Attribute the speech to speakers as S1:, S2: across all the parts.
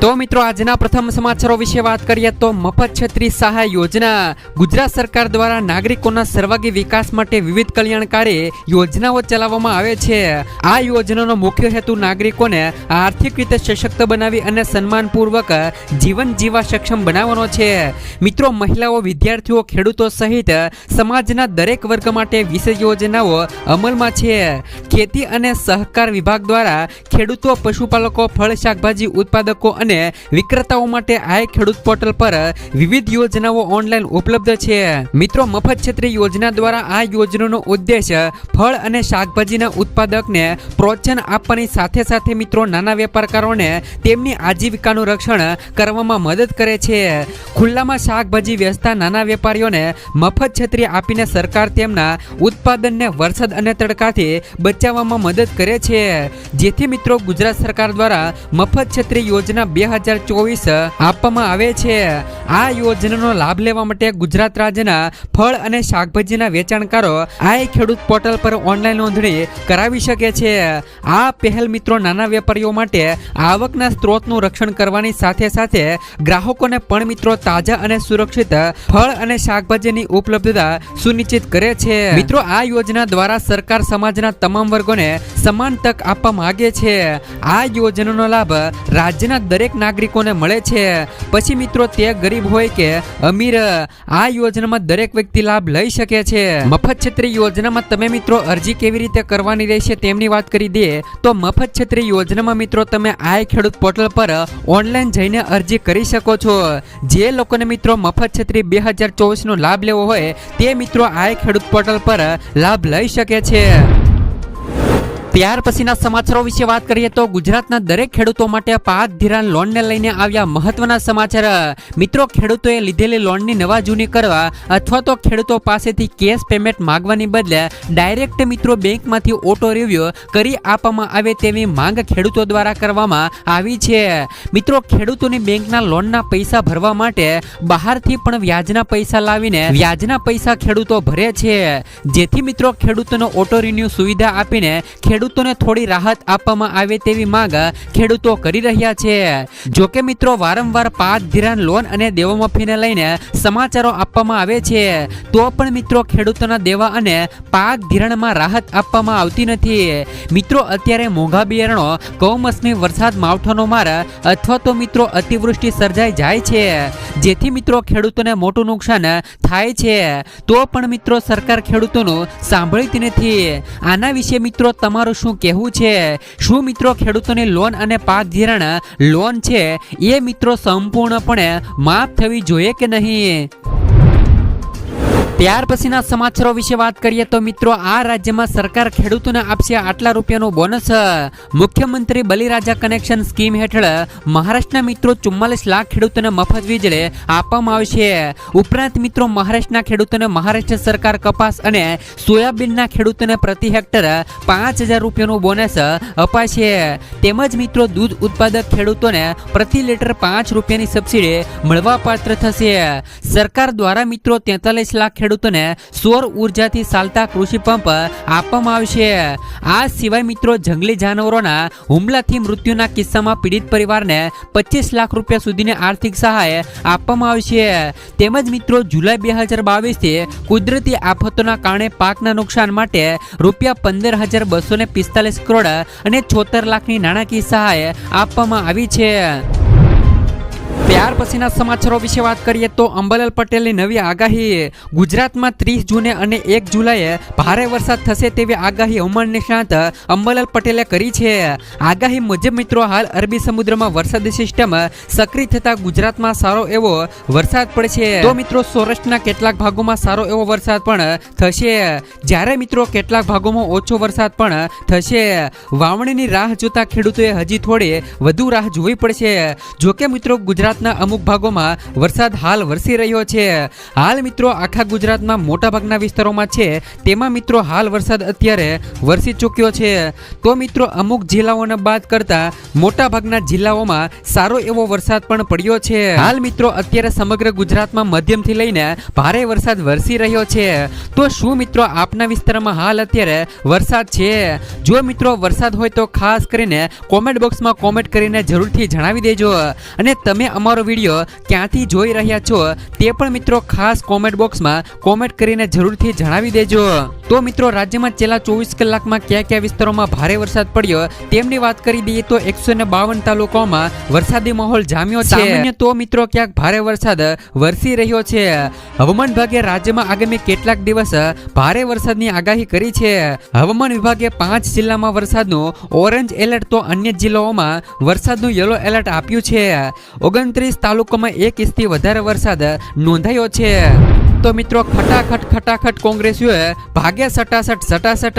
S1: તો મિત્રો, આજના પ્રથમ સમાચારો વિશે વાત કરીએ તો મફત છત્રી સહાય યોજના. ગુજરાત સરકાર દ્વારા નાગરિકોના સર્વાગી વિકાસ માટે વિવિધ કલ્યાણકારી યોજનાઓ ચલાવવામાં આવે છે. આ યોજનાનો મુખ્ય હેતુ નાગરિકોને આર્થિક રીતે સશક્ત બનાવી અને સન્માનપૂર્વક જીવન જીવા સક્ષમ બનાવવાનો છે. મિત્રો, મહિલાઓ, વિદ્યાર્થીઓ, ખેડૂતો સહિત સમાજના દરેક વર્ગ માટે વિશેષ યોજનાઓ અમલમાં છે. ખેતી અને સહકાર વિભાગ દ્વારા ખેડૂતો, પશુપાલકો, ફળ, શાકભાજી ઉત્પાદકો અને વિક્રેતાઓ માટે આ ખેડૂત પોર્ટલ પર વિવિધ યોજનાઓ ઓનલાઈન ઉપલબ્ધ છે. મિત્રો, મફત છત્રી યોજના દ્વારા આ યોજનાનો ઉદ્દેશ ફળ અને શાકભાજીના ઉત્પાદકને પ્રોત્સાહન આપવાની સાથે સાથે મિત્રો, નાના વેપારકારોને તેમની આજીવિકાનું રક્ષણ કરવામાં મદદ કરે છે. ખુલ્લામાં શાકભાજી વેચતા નાના વેપારીઓને મફત છત્રી આપીને સરકાર તેમના ઉત્પાદનને વરસાદ અને તડકાથી બચાવવામાં મદદ કરે છે. જેથી મિત્રો, ગુજરાત સરકાર દ્વારા મફત છત્રી યોજના બે હજાર ચોવીસ આપવામાં આવે છે. આ યોજનાનો લાભ લેવા માટે ગુજરાત રાજ્યના ફળ અને શાકભાજીના વેચાણકારો આ ખેડૂત પોર્ટલ પર ઓનલાઈન નોંધણી કરાવી શકે છે. આ પહેલ મિત્રો નાના વેપારીઓ માટે આવકના સ્ત્રોતનું રક્ષણ કરવાની સાથે સાથે ગ્રાહકોને પણ મિત્રો તાજા અને સુરક્ષિત ફળ અને શાકભાજીની ઉપલબ્ધતા સુનિશ્ચિત કરે છે. મિત્રો, આ યોજના દ્વારા સરકાર સમાજના તમામ વર્ગોને સમાન તક આપવા માંગે છે. આ યોજનાનો લાભ રાજ્યના દરેક નાગરિકોને મળે છે. પછી મિત્રો તે ગરીબ હોય કે અમીર, આ યોજનામાં દરેક વ્યક્તિ લાભ લઈ શકે છે. મફત છત્રી યોજનામાં તમે મિત્રો અરજી કેવી રીતે કરવાની રહેશે તેમની વાત કરી દઈએ તો મફત છત્રી યોજનામાં મિત્રો તમે આ ખેડૂત પોર્ટલ પર ઓનલાઈન જઈને અરજી કરી શકો છો. જે લોકોને મિત્રો મફત છત્રી બે હજાર ચોવીસનો લાભ લેવો હોય, તે મિત્રો આ ખેડૂત પોર્ટલ પર લાભ લઈ શકે છે. ત્યાર પછીના સમાચારો વિશે વાત કરીએ તો ગુજરાતના દરેક ખેડૂતો માટે પાક ધિરાણ લોનને લઈને આવ્યા મહત્વના સમાચાર. મિત્રો, ખેડૂતોએ લીધેલી લોનની નવા જૂની કરવા અથવા તો ખેડૂતો પાસેથી કેશ પેમેન્ટ માંગવાની બદલે ડાયરેક્ટ મિત્રો બેંકમાંથી ઓટો રિવ્યુ કરી આપવામાં આવે તેવી માંગ ખેડૂતો દ્વારા કરવામાં આવી છે. મિત્રો, ખેડૂતોની બેંકના લોનના પૈસા ભરવા માટે બહારથી પણ વ્યાજના પૈસા લાવીને વ્યાજના પૈસા ખેડૂતો ભરે છે. જેથી મિત્રો, ખેડૂતોને ઓટો રિન્યુ સુવિધા આપીને ખેડૂતોને થોડી રાહત આપવામાં આવે તેવી માંગ ખેડૂતો કરી રહ્યા છે. જો કે મિત્રો, વારંવાર પાક, ધિરાણ, લોન અને દેવા લઈને સમાચારો આપવામાં આવે છે. તો પણ મિત્રો, ખેડૂતોના દેવા અને પાક, ધિરાણમાં રાહત આપવામાં આવતી નથી. મિત્રો, અત્યારે મોંઘા બિયારણો, કમોસમી વરસાદ, માવઠાનો માર અથવા તો મિત્રો, અતિવૃષ્ટિ સર્જાઈ જાય છે. જેથી મિત્રો, ખેડૂતોને મોટું નુકસાન થાય છે. તો પણ મિત્રો, સરકાર ખેડૂતોનું સાંભળતી નથી. આના વિશે મિત્રો, તમારું શું કહેવું છે? શું મિત્રો ખેડૂતોની લોન અને પાક ધિરાણ લોન છે? એ મિત્રો સંપૂર્ણપણે માફ થવી જોઈએ કે નહીં? ત્યાર પછીના સમાચારો વિશે વાત કરીએ તો મિત્રો, આ રાજ્યમાં સરકાર ખેડૂતોને આપશે આટલા રૂપિયાનો બોનસ. મુખ્યમંત્રી બલિરાજા કનેક્શન સ્કીમ હેઠળ મહારાષ્ટ્રના મિત્રો ચુમ્માલીસ લાખ ખેડૂતોને મફત વીજળી આપવામાં આવશે ઉપરાંત મિત્રો, મહારાષ્ટ્રના ખેડૂતોને મહારાષ્ટ્ર સરકાર કપાસ અને સોયાબીનના ખેડૂતોને પ્રતિ હેક્ટર પાંચ હજાર રૂપિયાનો બોનસ અપાશે. તેમજ મિત્રો, દૂધ ઉત્પાદક ખેડૂતોને પ્રતિ લીટર પાંચ રૂપિયાની સબસિડી મળવાપાત્ર થશે. સરકાર દ્વારા મિત્રો તેતાલીસ લાખ ખેડૂતોને સૌર ઉર્જાથી ચાલતા કૃષિ પંપ આપવામાં આવશે. આ સિવાય મિત્રો, જંગલી જાનવરોના હુમલાથી મૃત્યુના કિસ્સામાં પીડિત પરિવારને પચીસ લાખ રૂપિયા સુધીની આર્થિક સહાય આપવામાં આવશે. તેમજ મિત્રો, જુલાઈ બે હજાર બાવીસથી કુદરતી આફતોના કારણે પાકના નુકસાન માટે રૂપિયા પંદર હજાર બસો ને પિસ્તાલીસ કરોડ અને છોતેર લાખની નાણાકીય સહાય આપવામાં આવી છે. ત્યાર પછીના સમાચારો વિશે વાત કરીએ તો અંબાલાલ પટેલની નવી આગાહી ગુજરાતમાં ત્રીસ જૂને અને એક જુલાઈએ ભારે વરસાદ થશે તેવી આગાહી હવામાન નિષ્ણાત અંબાલાલ પટેલે કરી છે. આગાહી મુજબ મિત્રો, હાલ અરબી સમુદ્રમાં વરસાદી સિસ્ટમ સક્રિય થતા ગુજરાતમાં સારો એવો વરસાદ પડશે. તો મિત્રો, સૌરાષ્ટ્રના કેટલાક ભાગોમાં સારો એવો વરસાદ પણ થશે. જ્યારે મિત્રો, કેટલાક ભાગોમાં ઓછો વરસાદ પણ થશે. વાવણીની રાહ જોતા ખેડૂતોએ હજી થોડી વધુ રાહ જોવી પડશે. જોકે મિત્રો, ગુજરાતના અમુક ભાગોમાં વરસાદ હાલ વરસી રહ્યો છે. હાલ મિત્રો આખા ગુજરાતમાં મોટાભાગના વિસ્તારોમાં છે. તેમાં મિત્રો હાલ વરસાદ અત્યારે વરસી ચૂક્યો છે. તો મિત્રો અમુક જિલ્લાઓને બાદ કરતા મોટાભાગના જિલ્લાઓમાં સારો એવો વરસાદ પણ પડ્યો છે. હાલ મિત્રો અત્યારે સમગ્ર ગુજરાતમાં મધ્યમથી લઈને ભારે વરસાદ વરસી રહ્યો છે. તો શું મિત્રો આપના વિસ્તારમાં હાલ અત્યારે વરસાદ છે? જો મિત્રો વરસાદ હોય તો ખાસ કરીને કોમેન્ટ બોક્સમાં કોમેન્ટ કરીને જરૂરથી જણાવી દેજો. અને તમે અમારો વીડિયો ક્યાંથી જોઈ રહ્યા છો તે પણ મિત્રો ખાસ કોમેન્ટ બોક્સમાં કોમેન્ટ કરીને જરૂરથી જણાવી દેજો. તો મિત્રો, રાજ્યમાં છેલ્લા ચોવીસ કલાકમાં કયા કયા વિસ્તારોમાં ભારે વરસાદ પડ્યો? તેમની વાત કરી દઈએ તો એકસો ને બાવન તાલુકાઓમાં વરસાદી માહોલ જામ્યો છે. તો મિત્રો ક્યાંક ભારે વરસાદ વરસી રહ્યો છે. હવામાન વિભાગે રાજ્યમાં આગામી કેટલાક દિવસ ભારે વરસાદની આગાહી કરી છે. હવામાન વિભાગે પાંચ જિલ્લામાં વરસાદનું ઓરેન્જ એલર્ટ તો અન્ય જિલ્લાઓમાં વરસાદનું યલો એલર્ટ આપ્યું છે. ઓગણત્રીસ તાલુકામાં એક ઇંચથી વધારે વરસાદ નોંધાયો છે. તો મિત્રો ખટાખટ ખટાખટ કોંગ્રેસીઓએ ભાગે સટાસટ સટાસટ.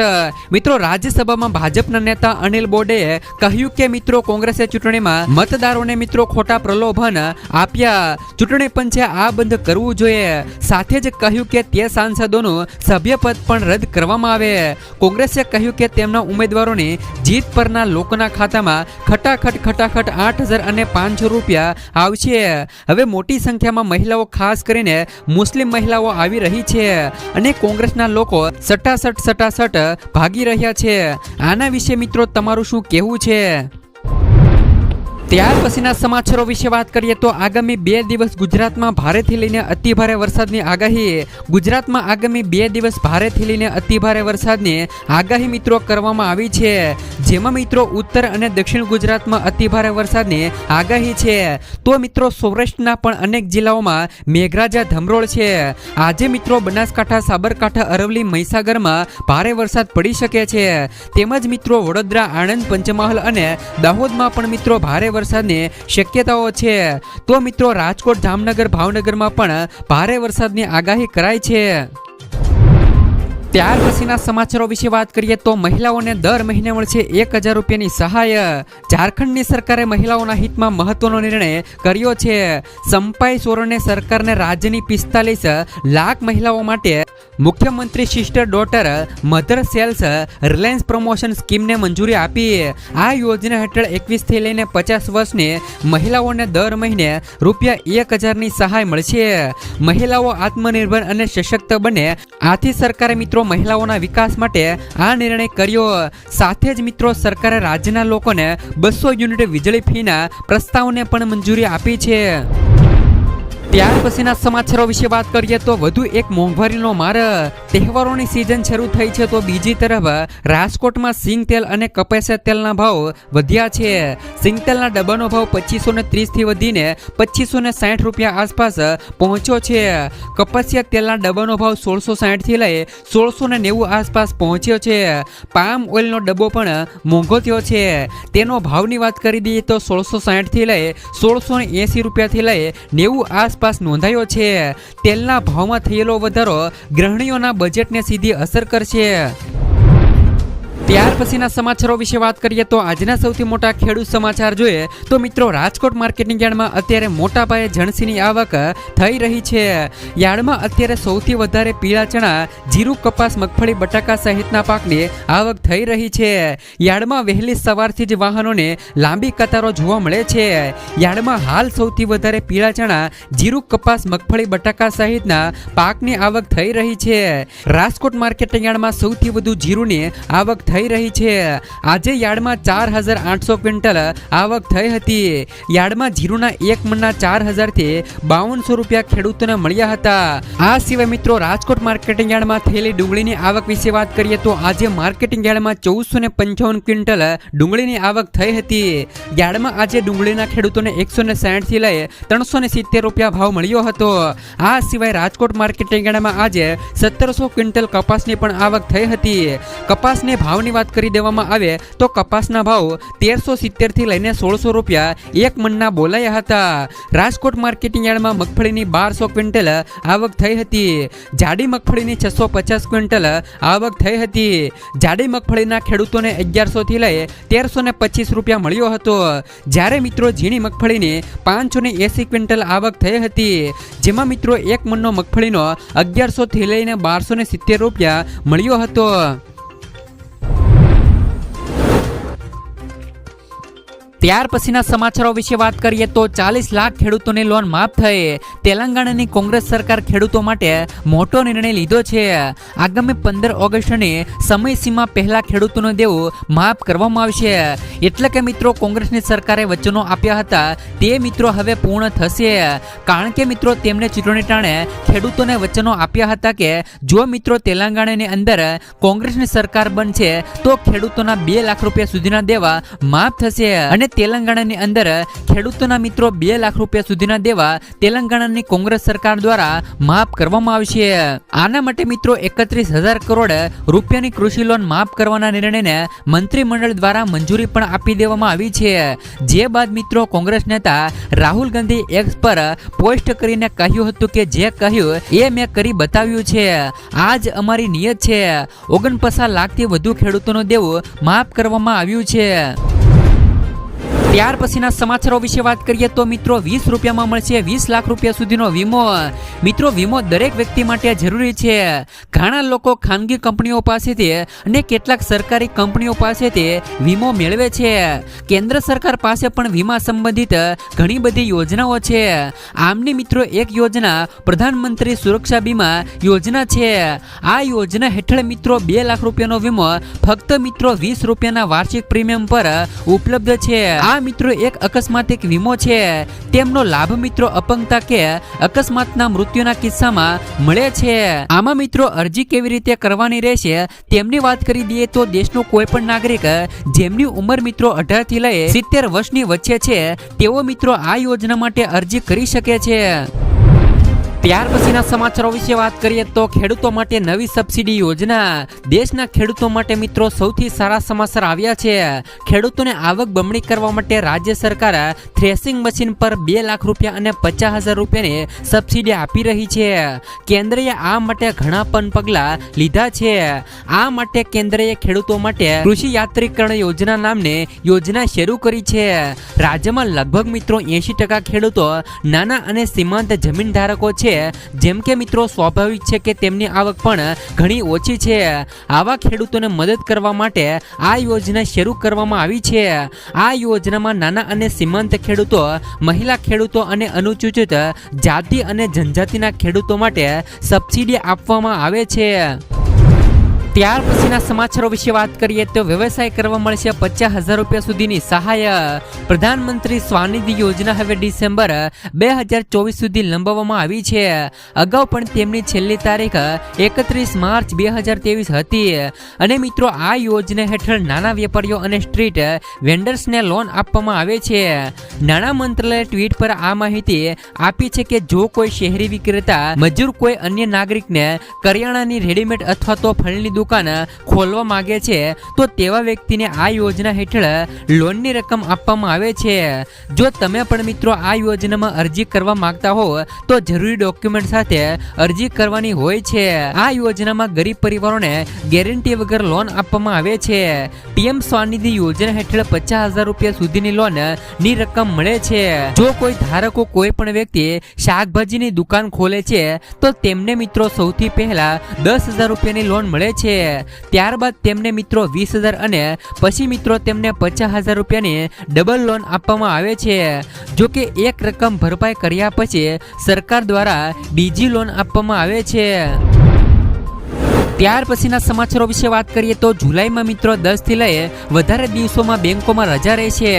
S1: મિત્રો રાજ્યસભામાં ભાજપના નેતા અનિલ બોડેએ કહ્યું કે મિત્રો કોંગ્રેસે ચૂંટણીમાં મતદારોને મિત્રો ખોટા પ્રલોભન આપ્યા. ચૂંટણી પંચે આ બંધ કરવું જોઈએ. સાથે જ કહ્યું કે તે સાંસદોનું સભ્યપદ પણ રદ કરવામાં આવે. કોંગ્રેસે કહ્યું કે તેમના ઉમેદવારોની જીત પરના લોકોના ખાતામાં ખટાખટ ખટાખટ આઠ હજાર અને પાંચસો રૂપિયા આવશે. હવે મોટી સંખ્યામાં મહિલાઓ ખાસ કરીને મુસ્લિમ મહિલાઓ આવી રહી છે અને કોંગ્રેસના લોકો સટાસટ સટાસટ ભાગી રહ્યા છે. આના વિશે મિત્રો તમારું શું કહેવું છે? ત્યાર પછીના સમાચારો વિશે વાત કરીએ તો આગામી બે દિવસ ગુજરાતમાં ભારેથી લઈને અતિભારે વરસાદની આગાહી. ગુજરાતમાં આગામી બે દિવસ ભારેથી લઈને અતિભારે વરસાદની આગાહી મિત્રો કરવામાં આવી છે. જેમાં મિત્રો ઉત્તર અને દક્ષિણ ગુજરાતમાં અતિભારે વરસાદની આગાહી છે. તો મિત્રો સૌરાષ્ટ્રના પણ અનેક જિલ્લાઓમાં મેઘરાજા ધમરોળ છે. આજે મિત્રો બનાસકાંઠા, સાબરકાંઠા, અરવલ્લી, મહીસાગરમાં ભારે વરસાદ પડી શકે છે. તેમજ મિત્રો વડોદરા, આણંદ, પંચમહાલ અને દાહોદમાં પણ મિત્રો ભારે વરસાદની શક્યતાઓ છે. તો મિત્રો રાજકોટ જામનગર ભાવનગરમાં પણ ભારે વરસાદની આગાહી કરાઈ છે. ત્યાર પછીના સમાચારો વિશે વાત કરીએ તો મહિલાઓને દર મહિને મળશે એક હજાર રૂપિયાની સહાય. ઝારખંડની સરકારે મહિલાઓના હિતમાં મહત્વનો નિર્ણય કર્યો છે. સંપાઈ સોરણે સરકારને રાજ્યની પિસ્તાલીસ લાખ મહિલાઓ માટે મુખ્યમંત્રી sister daughter mother sales Reliance promotion સ્કીમને મંજૂરી આપી. આ યોજના હેઠળ એકવીસથી લઈને પચાસ વર્ષની મહિલાઓને દર મહિને રૂપિયા એક હજારની સહાય મળશે. મહિલાઓ આત્મનિર્ભર અને સશક્ત બને. આથી સરકારે મિત્રો, મહિલાઓના વિકાસ માટે આ નિર્ણય કર્યો. સાથે જ મિત્રો, સરકારે રાજ્યના લોકોને બસો યુનિટ વીજળી ફીના પ્રસ્તાવને પણ મંજૂરી આપી છે. ત્યાર પછીના સમાચારો વિશે વાત કરીએ તો વધુ એક મોંઘવારીનો માર, તહેવારોની સિઝન શરૂ થઈ છે તો બીજી તરફ, રાજકોટમાં સિંગ તેલ અને કપાસિયા તેલના ભાવ વધ્યા છે. સિંગ તેલના ડબ્બાનો ભાવ પચીસો ને ત્રીસથી વધીને પચીસો ને સાઠ રૂપિયા આસપાસ પહોંચ્યો છે. કપાસિયા તેલના ડબ્બાનો ભાવ સોળસો સાઠથી લઈ સોળસો ને નેવું આસપાસ પહોંચ્યો છે. પામ ઓઇલનો ડબ્બો પણ મોંઘો થયો છે. તેનો ભાવની વાત કરી દઈએ તો સોળસો સાઠથી લઈ સોળસો ને એંસી રૂપિયાથી લઈ નેવું આસપાસ નોંધાયો છે. તેલના ભાવમાં થયેલો વધારો ગ્રહણીઓના બજેટને સીધી અસર કરશે. ત્યાર પછીના સમાચારો વિશે વાત કરીએ તો આજના સૌથી મોટા ખેડૂત સમાચાર જોઈએ તો મિત્રો રાજકોટ માર્કેટિંગ યાર્ડમાં અત્યારે મોટા પાયે જણસીની આવક થઈ રહી છે. યાર્ડમાં અત્યારે સૌથી વધારે પીળા ચણા, જીરું, કપાસ, મગફળી, બટાકા સહિતના પાકની આવક થઈ રહી છે. યાર્ડમાં વહેલી સવારથી જ વાહનોને લાંબી કતારો જોવા મળે છે. યાર્ડમાં હાલ સૌથી વધારે પીળા ચણા, જીરું, કપાસ, મગફળી, બટાકા સહિતના પાકની આવક થઈ રહી છે. રાજકોટ માર્કેટિંગ યાર્ડમાં સૌથી વધુ જીરુની આવક થઈ થઈ રહી છે. આજે યાર્ડમાં ચાર હજાર આઠસો ક્વિન્ટલ આવક થઈ હતી. યાર્ડમાં જીરુના એક મણના ચાર હજારથી બાવનસો રૂપિયા ખેડૂતોને મળ્યા હતા. આ સિવાય મિત્રો, રાજકોટ માર્કેટિંગ યાર્ડમાં થયેલી ડુંગળીની આવક વિશે વાત કરીએ તો આજે માર્કેટિંગ યાર્ડમાં ચૌદસો ને પંચાવન ક્વિન્ટલ ડુંગળીની આવક થઈ હતી. યાર્ડમાં આજે ડુંગળીના ખેડૂતોને એકસો ને સાઠથી લઈ ત્રણસો ને સિત્તેર રૂપિયા ભાવ મળ્યો હતો. આ સિવાય રાજકોટ માર્કેટિંગ યાર્ડમાં આજે સત્તરસો ક્વિન્ટલ કપાસની પણ આવક થઈ હતી. કપાસને ભાવની વાત કરી દેવામાં આવે, તો કપાસના ભાવ તેરસો સિત્તેરથી લઈને સોળસો રૂપિયા એક મણના બોલાયા હતા. રાજકોટ માર્કેટિંગ યાર્ડમાં મગફળીની બારસો ક્વિન્ટલ આવક થઈ હતી. જાડી મગફળીની છસો પચાસ ક્વિન્ટલ આવક થઈ હતી. જાડી મગફળીના ખેડૂતોને અગિયારસોથી લઈ તેરસો ને પચીસ રૂપિયા મળ્યો હતો. જ્યારે મિત્રો ઝીણી મગફળીની પાંચસો ને એસી ક્વિન્ટલ આવક થઈ હતી, જેમાં મિત્રો એક મણનો મગફળીનો અગિયારસોથી લઈને બારસો ને સિત્તેર રૂપિયા મળ્યો હતો. ત્યાર પછીના સમાચારો વિશે વાત કરીએ તો ચાલીસ લાખ ખેડૂતોની લોન માફ થઈ તેલંગાણાની કોંગ્રેસ સરકાર ખેડૂતો માટે મોટો નિર્ણય લીધો છે. આગામી પંદર ઓગસ્ટની સમયસીમા પહેલા ખેડૂતોનું દેવું માફ કરવામાં આવશે. એટલે કે મિત્રો, કોંગ્રેસની સરકારે વચનો આપ્યા હતા. તે મિત્રો હવે પૂર્ણ થશે. કારણ કે મિત્રો, તેમણે ચૂંટણી ટાણે ખેડૂતોને વચનો આપ્યા હતા કે જો મિત્રો તેલંગાણાની અંદર કોંગ્રેસની સરકાર બનશે, તો ખેડૂતોના બે લાખ રૂપિયા સુધીના દેવા માફ થશે. અને તેલંગાણાની અંદર ખેડૂતોના મિત્રો બે લાખ રૂપિયા સુધીના દેવા તેલંગાણાની કોંગ્રેસ સરકાર દ્વારા માફ કરવામાં આવશે આના માટે મિત્રો એકત્રીસ હજાર કરોડ રૂપિયાની કૃષિ લોન માફ કરવાના નિર્ણયને મંત્રીમંડળ દ્વારા મંજૂરી પણ આપી દેવામાં આવી છે. જે બાદ મિત્રો કોંગ્રેસ નેતા રાહુલ ગાંધી એક્સ પર પોસ્ટ કરીને કહ્યું હતું કે જે કહ્યું એ મેં કરી બતાવ્યું છે. આજ અમારી નિયત છે. ઓગણપચાસ લાખથી વધુ ખેડૂતોનું દેવું માફ કરવામાં આવ્યું છે. ત્યાર પછીના સમાચારો વિશે વાત કરીએ તો મિત્રો વીસ રૂપિયામાં મળશે વીસ લાખ રૂપિયા સુધીનો વીમો. મિત્રો, વીમો દરેક વ્યક્તિ માટે જરૂરી છે. ઘણા લોકો ખાનગી કંપનીઓ પાસેથી અને કેટલાક સરકારી કંપનીઓ પાસેથી વીમો મેળવે છે. કેન્દ્ર સરકાર પાસે પણ વીમા સંબંધિત ઘણી બધી યોજનાઓ છે. આમની મિત્રો, એક યોજના પ્રધાનમંત્રી સુરક્ષા બીમા યોજના છે. આ યોજના હેઠળ મિત્રો બે લાખ રૂપિયાનો વીમો ફક્ત મિત્રો વીસ રૂપિયાના વાર્ષિક પ્રીમિયમ પર ઉપલબ્ધ છે. આ મિત્રો એક અકસ્માતિક વીમો છે. તેમનો લાભ મિત્રો અપંગતા કે અકસ્માતના મૃત્યુના કિસ્સામાં મળે છે. આમાં મિત્રો અરજી કેવી રીતે કરવાની રહેશે તેમની વાત કરી દઈએ તો દેશનો કોઈ પણ નાગરિક જેમની ઉંમર મિત્રો અઢારથી લઈ સિત્તેર વર્ષની વચ્ચે છે, તેઓ મિત્રો આ યોજના માટે અરજી કરી શકે છે. ત્યાર પછીના સમાચારો વિશે વાત કરીએ તો ખેડૂતો માટે નવી સબસિડી યોજના. દેશના ખેડૂતો માટે મિત્રો સૌથી સારા સમાચાર આવ્યા છે. ખેડૂતોને આવક બમણી કરવા માટે રાજ્ય સરકાર થ્રેસિંગ મશીન પર બે લાખ રૂપિયા અને પચાસ હજાર રૂપિયાની સબસિડી આપી રહી છે. કેન્દ્રએ આ માટે ઘણા પણ પગલાં લીધા છે. આ માટે કેન્દ્રએ ખેડૂતો માટે કૃષિ યાત્રીકરણ યોજના નામની યોજના શરૂ કરી છે. રાજ્યમાં લગભગ મિત્રો એંશી ટકા ખેડૂતો નાના અને સીમાંત જમીન ધારકો છે. જેમ કે મિત્રો, સ્વાભાવિક છે કે તેમની આવક પણ ઘણી ઓછી છે. આવા ખેડૂતોને મદદ કરવા માટે આ યોજના શરૂ કરવામાં આવી છે. આ યોજનામાં નાના અને સીમાંત ખેડૂતો, મહિલા ખેડૂતો અને અનુસૂચિત જાતિ અને જનજાતિના ખેડૂતો માટે સબસિડી આપવામાં આવે છે. ત્યાર પછીના સમાચારો વિશે વાત કરીએ તો વ્યવસાય કરવા મળશે પચાસ હજાર રૂપિયા સુધીની સહાય. પ્રધાનમંત્રી સ્વાનિધિ યોજના હવે ડિસેમ્બર બે હજાર ચોવીસ સુધી લંબાવવામાં આવી છે. અગાઉ પણ તેમની છેલ્લી તારીખ એકત્રીસ માર્ચ બે હજાર ત્રેવીસ હતી. અને મિત્રો, આ યોજના હેઠળ નાના વેપારીઓ અને સ્ટ્રીટ વેન્ડર્સને લોન આપવામાં આવે છે. નાણાં મંત્રાલયે ટ્વીટ પર આ માહિતી આપી છે કે જો કોઈ શહેરી વિક્રેતા, મજૂર કોઈ અન્ય નાગરિકને કરિયાણાની રેડીમેડ અથવા તો ફળની દુકાન ખોલવા માંગે છે, તો તેવા વ્યક્તિને આ યોજના હેઠળ લોનની રકમ આપવામાં આવે છે. જો તમે પણ મિત્રો આ યોજનામાં અરજી કરવા માંગતા હો, તો જરૂરી ડોક્યુમેન્ટ સાથે અરજી કરવાની હોય છે. આ યોજનામાં ગરીબ પરિવારોને ગેરંટી વગર લોન આપવામાં આવે છે. પીએમ સ્વાનિધિ યોજના હેઠળ પચાસ હજાર રૂપિયા સુધીની લોનની રકમ મળે છે. જો કોઈ ધારકો કોઈ પણ વ્યક્તિ શાકભાજીની દુકાન ખોલે છે, તો તેમને મિત્રો સૌથી પહેલા દસ હજાર રૂપિયાની લોન મળે છે. ત્યારબાદ તેમને મિત્રો વીસ હજાર અને પછી મિત્રો તેમને પચાસ હજાર રૂપિયાની ડબલ લોન આપવામાં આવે છે. જો કે એક રકમ ભરપાઈ કર્યા પછી સરકાર દ્વારા બીજી લોન આપવામાં આવે છે. ત્યાર પછીના સમાચારો વિશે વાત કરીએ તો જુલાઈમાં મિત્રો દસથી લઈ વધારે દિવસોમાં બેંકોમાં રજા રહેશે.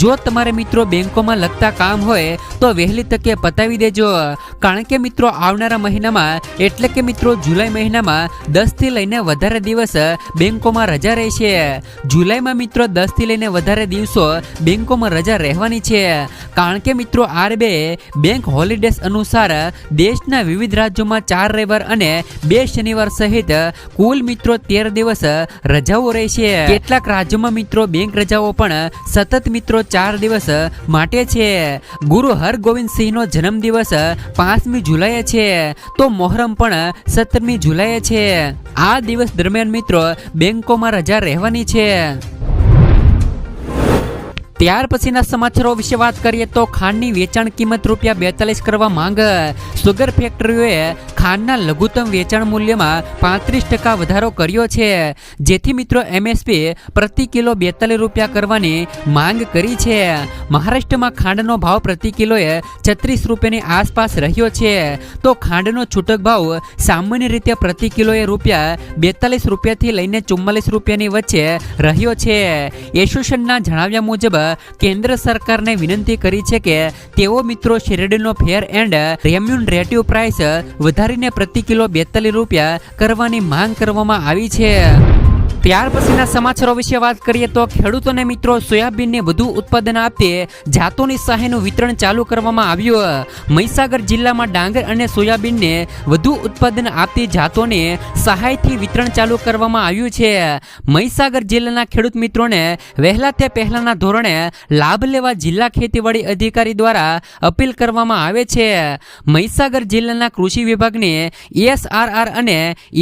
S1: જો તમારે મિત્રો બેંકોમાં લગતા કામ હોય, તો વહેલી તકે પતાવી દેજો. કારણ કે મિત્રો આવનારા મહિનામાં, એટલે કે મિત્રો જુલાઈ મહિનામાં દસથી લઈને વધારે દિવસ બેંકોમાં રજા રહેશે. જુલાઈમાં મિત્રો દસથી લઈને વધારે દિવસો બેંકોમાં રજા રહેવાની છે. કારણ કે મિત્રો આરબીઆઈ બેંક હોલિડેસ અનુસાર દેશના વિવિધ રાજ્યોમાં ચાર રવિવાર અને બે શનિવાર સહિત કુલ મિત્રો તેર દિવસ રજાઓ રહેશે. કેટલાક રાજ્યોમાં મિત્રો બેંક રજાઓ પણ સતત મિત્રો ચાર દિવસ માટે છે. ગુરુ હરગોવિંદ સિંહનો જન્મદિવસ પાંચમી જુલાઈએ છે. તો મોહરમ પણ સત્તરમી જુલાઈએ છે. આ દિવસ દરમિયાન મિત્રો બેંકોમાં રજા રહેવાની છે. ત્યાર પછીના સમાચારો વિશે વાત કરીએ તો ખાંડની વેચાણ કિંમત રૂપિયા બેતાલીસ કરવા માંગ. સુગર ફેક્ટરીઓએ ખાંડના લઘુત્તમ વેચાણ મૂલ્યમાં પાંત્રીસ ટકા વધારો કર્યો છે. જેથી મિત્રો એમએસપી પ્રતિ કિલો બેતાલીસ રૂપિયા કરવાની માંગ કરી છે. મહારાષ્ટ્રમાં ખાંડનો ભાવ પ્રતિ કિલોએ છત્રીસ રૂપિયાની આસપાસ રહ્યો છે. તો ખાંડનો છૂટક ભાવ સામાન્ય રીતે પ્રતિ કિલોએ રૂપિયા બેતાલીસ રૂપિયાથી લઈને ચુમ્માલીસ રૂપિયાની વચ્ચે રહ્યો છે. એસોસિએશનના જણાવ્યા મુજબ કેન્દ્ર સરકારને વિનંતી કરી છે કે તેઓ મિત્રો શેરડીનો ફેર એન્ડ રેમ્યુનરેટિવ પ્રાઇસ વધારીને પ્રતિ કિલો બેતાલીસ રૂપિયા કરવાની માંગ કરવામાં આવી છે. ત્યાર પછીના સમાચારો વિશે વાત કરીએ તો ખેડૂતોને મિત્રો સોયાબીનને વધુ ઉત્પાદન આપતી જાતોની સહાયનું વિતરણ ચાલુ કરવામાં આવ્યું. મહીસાગર જિલ્લામાં ડાંગર અને સોયાબીનને વધુ ઉત્પાદન આપતી જાતોને સહાયથી વિતરણ ચાલુ કરવામાં આવ્યું છે. મહીસાગર જિલ્લાના ખેડૂત મિત્રોને વહેલા તે પહેલાના ધોરણે લાભ લેવા જિલ્લા ખેતીવાડી અધિકારી દ્વારા અપીલ કરવામાં આવે છે. મહીસાગર જિલ્લાના કૃષિ વિભાગની એસઆરઆર અને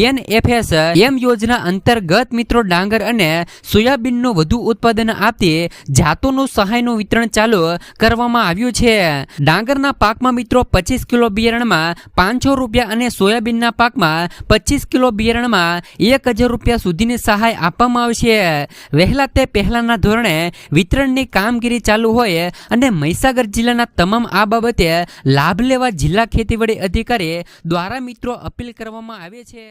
S1: એનએફએસ એમ યોજના અંતર્ગત મિત્રો ડાંગર અને સોયાબીનનું વધુ ઉત્પાદન આપતી જાતોનું સહાયનું વિતરણ ચાલુ કરવામાં આવ્યું છે. ડાંગરના પાકમાં મિત્રો પચીસ કિલો બિયારણમાં પાંચસો રૂપિયા અને સોયાબીનના પાકમાં પચીસ કિલો બિયારણમાં એક હજાર રૂપિયા સુધીની સહાય આપવામાં આવશે. વહેલા તે પહેલાના ધોરણે વિતરણની કામગીરી ચાલુ હોય અને મહીસાગર જિલ્લાના તમામ આ બાબતે લાભ લેવા જિલ્લા ખેતીવાડી અધિકારી દ્વારા મિત્રો અપીલ કરવામાં આવે છે.